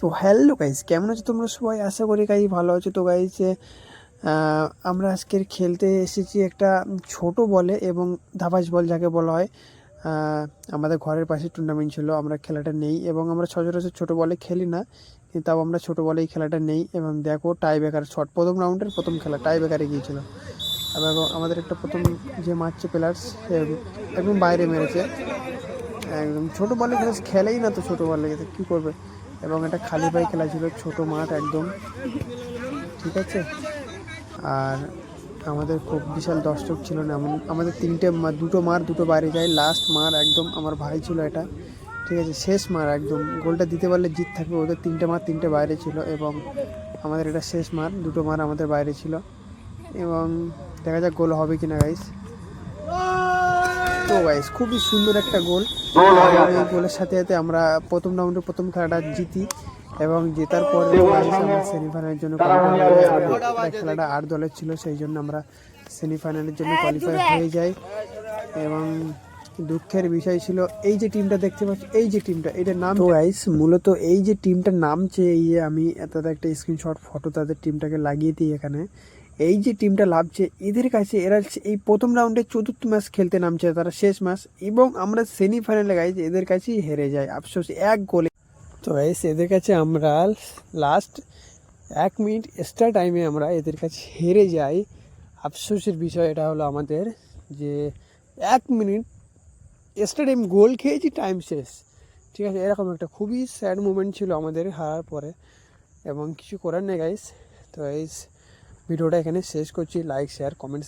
তো hello guys কেমন আছো তোমরা সবাই? আশা করি গাইজ ভালো আছো। তো গাইজ আমরা আজকের খেলতে এসেছি একটা ছোট বলে এবং ধাবাস বল যাকে বলা হয়। আমাদের ঘরের পাশে টুর্নামেন্ট ছিল, আমরা খেলাটা নেই এবং আমরা সচরাচর ছোটো বলে খেলি না, কিন্তু তাও আমরা ছোটো বলে এই খেলাটা নেই এবং দেখো টাই বেকার শট প্রথম রাউন্ডের প্রথম খেলা টাই বেকারে গিয়েছিল। এবং আমাদের একটা প্রথম যে মারছে প্লেয়ার্স একদম বাইরে মেরেছে। একদম ছোটো বলে খেলে খেলেই না তো ছোটো বলে কী করবে? এবং এটা খালি পায়ে খেলা ছিল, ছোটো মাঠ একদম। ঠিক আছে? আর আমাদের খুব বিশাল দর্শক ছিল না, এমন আমাদের তিনটে দুটো মার, দুটো বাইরে যায়। লাস্ট মার একদম আমার ভাই ছিল এটা। ঠিক আছে? শেষ মার একদম। গোলটা দিতে পারলে জিত থাকবে ওদের তিনটে মার, তিনটে বাইরে ছিল এবং আমাদের এটা শেষ মার, দুটো মার আমাদের বাইরে ছিল। এবং দেখা যাক গোল হবে কি না গাইস তো গাইস খুবই সুন্দর একটা গোল এই গোলের সাথে সাথে আমরা প্রথম রাউন্ডে প্রথম খেলাটা জিতি এবং জেতার পরে সেমিফাইনালের জন্য হয়ে খেলাটা আট দলের ছিল সেই জন্য আমরা সেমিফাইনালের জন্য কোয়ালিফাই হয়ে যাই। এবং দুঃখের বিষয় ছিল এই যে টিমটা দেখতে পাচ্ছি এই যে টিমটা এটার নাম তো গাইস মূলত এই যে টিমটার নামছে এই যে আমি তাদের একটা স্ক্রিনশট ফটো তাদের টিমটাকে লাগিয়ে দিই এখানে। এই যে টিমটা লাভছে, এদের কাছে এরা এই প্রথম রাউন্ডে চতুর্থ ম্যাচ খেলতে নামছে তারা শেষ ম্যাচ এবং আমরা সেমিফাইনালে গাইজ এদের কাছেই হেরে যাই। আফসোস, এক গোলে তো গাইস এদের কাছে আমরা লাস্ট এক মিনিট এক্সট্রা টাইমে আমরা এদের কাছে হেরে যাই। আফসোসের বিষয় এটা হলো আমাদের যে এক মিনিট এক্সট্রা টাইম গোল খেয়েছি টাইম শেষ। ঠিক আছে, এরকম একটা খুবই স্যাড মুমেন্ট ছিল আমাদের হারার পরে এবং কিছু করার নেই গাইস তো গাইস ভিডিওটা এখানে শেষ করছি। Like share comment